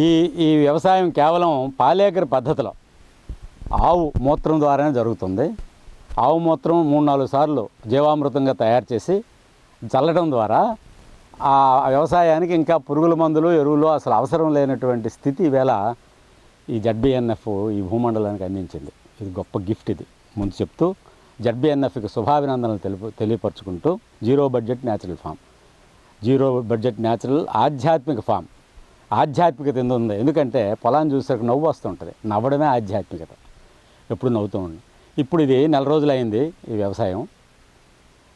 ఈ ఈ వ్యవసాయం కేవలం పాలేకర పద్ధతిలో ఆవు మూత్రం ద్వారానే జరుగుతుంది. ఆవు మూత్రం మూడు నాలుగు సార్లు జీవామృతంగా తయారు చేసి చల్లడం ద్వారా ఆ వ్యవసాయానికి ఇంకా పురుగుల మందులు ఎరువులు అసలు అవసరం లేనటువంటి స్థితి వేళ ఈ జడ్బిఎన్ఎఫ్ ఈ భూమండలానికి అందించింది. ఇది గొప్ప గిఫ్ట్ ఇది. ముందు చెప్తూ జడ్బిఎన్ఎఫ్కి శుభాభినందనలు తెలుపు తెలియపరుచుకుంటూ zero budget natural farm. Zero budget natural ఆధ్యాత్మిక ఫామ్. ఆధ్యాత్మికత ఎందుకు ఉంది. ఎందుకంటే పొలాన్ని చూసేసరికి నవ్వు వస్తుంటుంది. నవ్వడమే ఆధ్యాత్మికత. ఎప్పుడు నవ్వుతూ ఉండి. ఇప్పుడు ఇది నెల రోజులు అయింది ఈ వ్యవసాయం.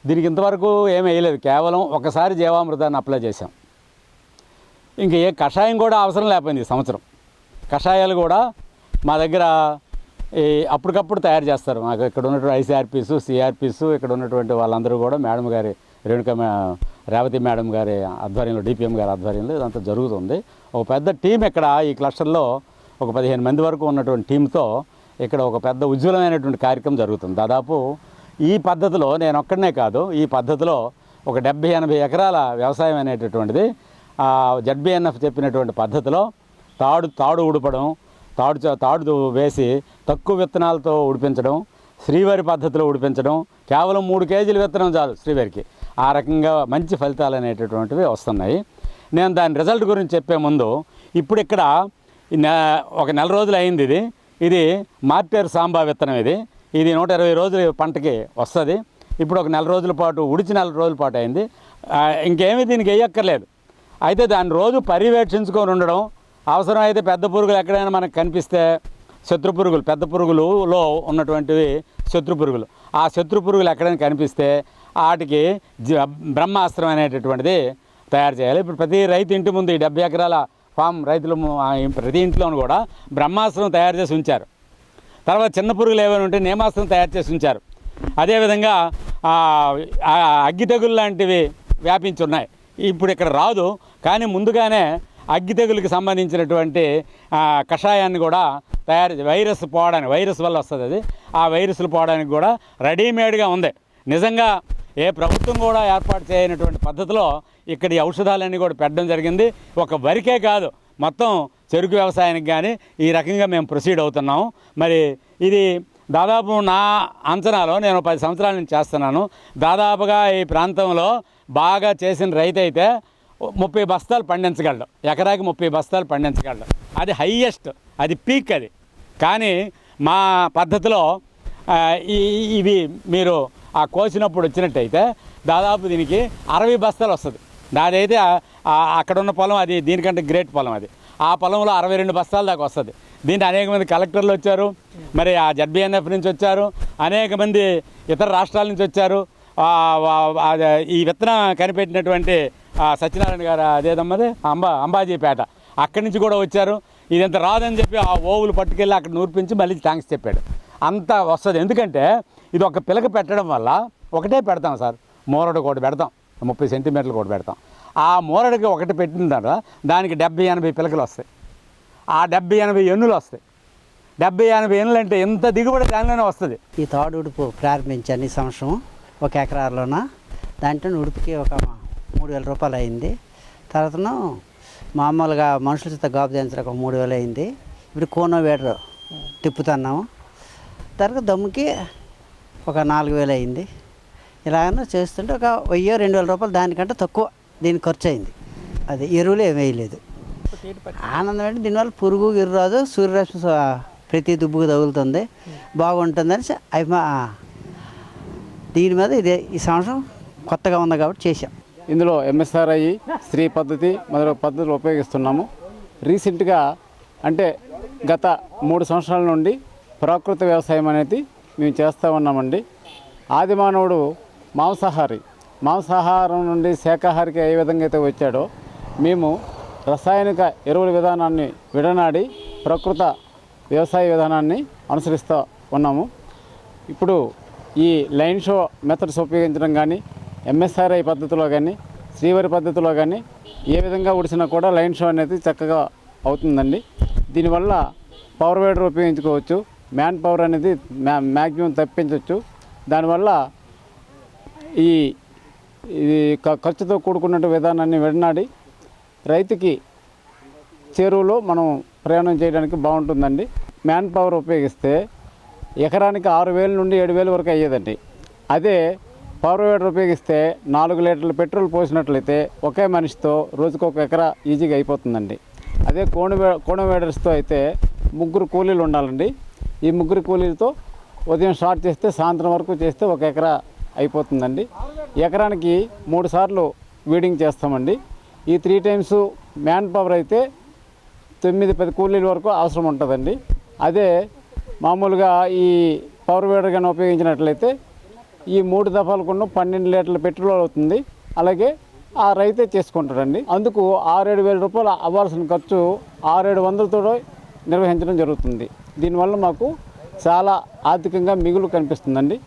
దీనికి ఇంతవరకు ఏమీ వేయలేదు. కేవలం ఒకసారి జీవామృతాన్ని అప్లై చేశాం. ఇంకా ఏ కషాయం కూడా అవసరం లేకపోయింది ఈ సంవత్సరం. కషాయాలు కూడా మా దగ్గర ఈ అప్పటికప్పుడు తయారు చేస్తారు. మాకు ఇక్కడ ఉన్నటువంటి ఐసీఆర్పీస్ సిఆర్పీస్ ఇక్కడ ఉన్నటువంటి వాళ్ళందరూ కూడా మేడం గారి రేణుక రేవతి మేడం గారి ఆధ్వర్యంలో డిపిఎం గారి ఆధ్వర్యంలో ఇదంతా జరుగుతుంది. ఒక పెద్ద టీం ఇక్కడ ఈ క్లస్టర్లో ఒక పదిహేను మంది వరకు ఉన్నటువంటి టీంతో ఇక్కడ ఒక పెద్ద ఉజ్వలమైనటువంటి కార్యక్రమం జరుగుతుంది. దాదాపు ఈ పద్ధతిలో నేను ఒక్కడనే కాదు ఈ పద్ధతిలో ఒక డెబ్బై ఎనభై ఎకరాల వ్యవసాయం అనేటటువంటిది జడ్బిఎన్ఎఫ్ చెప్పినటువంటి పద్ధతిలో తాడు తాడు ఉడపడం తాడు తాడు వేసి తక్కువ విత్తనాలతో ఉడిపించడం శ్రీవారి పద్ధతిలో ఉడిపించడం కేవలం మూడు కేజీల విత్తనం చాలు శ్రీవారికి. ఆ రకంగా మంచి ఫలితాలు అనేటటువంటివి వస్తున్నాయి. నేను దాని రిజల్ట్ గురించి చెప్పే ముందు ఇప్పుడు ఇక్కడ నె- ఒక నెల రోజులు అయింది ఇది. ఇది మార్పేరు సాంబా విత్తనం ఇది. ఇది నూట ఇరవై రోజుల పంటకి వస్తుంది. ఇప్పుడు ఒక నెల రోజుల పాటు ఉడిచి నెల రోజుల పాటు అయింది. ఇంకేమి ఇంకేమీ దీనికి వేయక్కర్లేదు. అయితే దాన్ని రోజు పర్యవేక్షించుకొని ఉండడం అవసరమైతే పెద్ద పురుగులు ఎక్కడైనా మనకు కనిపిస్తే శత్రు పురుగులు పెద్ద పురుగులులో ఉన్నటువంటివి శత్రు పురుగులు. ఆ శత్రు పురుగులు ఎక్కడైనా కనిపిస్తే వాటికి బ్రహ్మాస్త్రం అనేటటువంటిది తయారు చేయాలి. ఇప్పుడు ప్రతి రైతు ఇంటి ముందు ఈ డెబ్బై ఎకరాల ఫామ్ రైతులు ప్రతి ఇంట్లోనూ కూడా బ్రహ్మాస్త్రం తయారు చేసి ఉంచారు. తర్వాత చిన్న పురుగులు ఏమైనా ఉంటే నేమాస్త్రం తయారు చేసి ఉంచారు. అదేవిధంగా అగ్గి తెగులు లాంటివి వ్యాపించి ఉన్నాయి ఇప్పుడు ఇక్కడ రాదు కానీ ముందుగానే అగ్గి తెగులకి సంబంధించినటువంటి కషాయాన్ని కూడా తయారు వైరస్ పోవడానికి వైరస్ వల్ల వస్తుంది అది. ఆ వైరస్లు పోవడానికి కూడా రెడీమేడ్గా ఉంది. నిజంగా ఏ ప్రభుత్వం కూడా ఏర్పాటు చేయనటువంటి పద్ధతిలో ఇక్కడ ఈ ఔషధాలన్నీ కూడా పెట్టడం జరిగింది. ఒక వరికే కాదు మొత్తం చెరుకు వ్యవసాయానికి కానీ ఈ రకంగా మేము ప్రొసీడ్ అవుతున్నాము. మరి ఇది దాదాపు నా అంచనాలో నేను పది సంవత్సరాల నుంచి చేస్తున్నాను. దాదాపుగా ఈ ప్రాంతంలో బాగా చేసిన రైతు అయితే ముప్పై బస్తాలు పండించగలడు. ఎకరాకి ముప్పై బస్తాలు పండించగలడు. అది హయ్యెస్ట్ అది పీక్ అది. కానీ మా పద్ధతిలో ఈ ఇవి మీరు ఆ కోసినప్పుడు వచ్చినట్టయితే దాదాపు దీనికి అరవై బస్తాలు వస్తుంది. నాదైతే అక్కడ ఉన్న పొలం అది దీనికంటే గ్రేట్ పొలం అది. ఆ పొలంలో అరవై రెండు బస్తాల దాకా వస్తుంది. దీంట్లో అనేక మంది కలెక్టర్లు వచ్చారు మరి ఆ జడ్బిఎన్ఎఫ్ నుంచి వచ్చారు అనేక మంది ఇతర రాష్ట్రాల నుంచి వచ్చారు. ఈ విత్తనం కనిపెట్టినటువంటి సత్యనారాయణ గారు అదేదమ్మది అంబా అంబాజీపేట అక్కడి నుంచి కూడా వచ్చారు. ఇది రాదని చెప్పి ఆ ఓవులు పట్టుకెళ్ళి అక్కడ నూర్పించి మళ్ళీ థ్యాంక్స్ చెప్పాడు. అంత వస్తుంది. ఎందుకంటే ఇది ఒక పిలక పెట్టడం వల్ల ఒకటే పెడతాం సార్. మోరడు ఒకటి పెడతాం. ముప్పై సెంటీమీటర్లు కూడా పెడతాం. ఆ మోరడికి ఒకటి పెట్టిన తర్వాత దానికి డెబ్బై ఎనభై పిలకలు వస్తాయి. ఆ డెబ్బై ఎనభై ఎన్నులు వస్తాయి. డెబ్బై ఎనభై ఎన్నులు అంటే ఎంత దిగుబడి దానిలోనే వస్తుంది. ఈ తాడు ఉడుపు ప్రారంభించాను ఈ సంవత్సరం ఒక ఎకరాల్లోన దాంట్లో ఉడుపుకి ఒక మూడు వేల రూపాయలు అయింది. తర్వాత మామూలుగా మనుషుల చేత గాబు దించడానికి ఒక మూడు వేలు అయింది. ఇప్పుడు కోనో వేడరు తిప్పుతున్నాము. తర్వాత దమ్ముకి ఒక నాలుగు వేలు అయింది. ఇలాగ చేస్తుంటే ఒక వెయ్యి రెండు వేల రూపాయలు దానికంటే తక్కువ దీనికి ఖర్చు అయింది అది ఎరువులు ఏమీ వేయలేదు. ఆనందం అంటే దీనివల్ల పురుగు గిరు రాదు సూర్యరశ్మి ప్రతి దుబ్బుకు తగులుతుంది. బాగుంటుందని స- అవి మా దీని మీద ఇదే ఈ సంవత్సరం కొత్తగా ఉంది కాబట్టి చేసాం ఇందులో ఎంఎస్ఆర్ఐ స్త్రీ పద్ధతి మొదలగు పద్ధతులు ఉపయోగిస్తున్నాము. రీసెంట్గా అంటే గత మూడు సంవత్సరాల నుండి ప్రాకృత వ్యవసాయం అనేది మేము చేస్తూ ఉన్నామండి. ఆదిమానవుడు మాంసాహారి. మాంసాహారం నుండి శాకాహారికి ఏ విధంగా అయితే వచ్చాడో మేము రసాయనిక ఎరువుల విధానాన్ని విడనాడి ప్రకృత వ్యవసాయ విధానాన్ని అనుసరిస్తూ ఉన్నాము. ఇప్పుడు ఈ లైన్ షో మెథడ్స్ ఉపయోగించడం కానీ ఎంఎస్ఆర్ఐ పద్ధతిలో కానీ శ్రీవారి పద్ధతిలో కానీ ఏ విధంగా ఉడిసినా కూడా లైన్ షో అనేది చక్కగా అవుతుందండి. దీనివల్ల పవర్ వేడర్ ఉపయోగించుకోవచ్చు. మ్యాన్ పవర్ అనేది మ్యా మ్యాక్సిమం తప్పించవచ్చు దానివల్ల ఈ ఇది ఖర్చుతో కూడుకున్న విధానాన్ని విడనాడి రైతుకి చెరువులో మనం ప్రయాణం చేయడానికి బాగుంటుందండి. మ్యాన్ పవర్ ఉపయోగిస్తే ఎకరానికి ఆరు వేల నుండి ఏడు వేల వరకు అయ్యేదండి. అదే పవర్ వేడర్ ఉపయోగిస్తే నాలుగు లీటర్ల పెట్రోల్ పోసినట్లయితే ఒకే మనిషితో రోజుకు ఒక ఎకరా ఈజీగా అయిపోతుందండి. అదే కోణ కోణ వేడర్స్తో అయితే ముగ్గురు కూలీలు ఉండాలండి. ఈ ముగ్గురు కూలీలతో ఉదయం స్టార్ట్ చేస్తే సాయంత్రం వరకు చేస్తే ఒక ఎకరా అయిపోతుందండి. ఎకరానికి మూడు సార్లు వీడింగ్ చేస్తామండి. ఈ త్రీ టైమ్స్ మ్యాన్ పవర్ అయితే తొమ్మిది పది కూలీల వరకు అవసరం ఉంటుందండి. అదే మామూలుగా ఈ పవర్ వీడర్ కానీ ఉపయోగించినట్లయితే ఈ మూడు దఫాలకుండా పన్నెండు లీటర్ల పెట్రోల్ అవుతుంది. అలాగే ఆ రైతే చేసుకుంటాడండి. అందుకు ఆరేడు వేల రూపాయలు అవ్వాల్సిన ఖర్చు ఆరేడు వందలతో నిర్వహించడం జరుగుతుంది. దీనివల్ల మాకు చాలా ఆర్థికంగా మిగులు కనిపిస్తుందండి.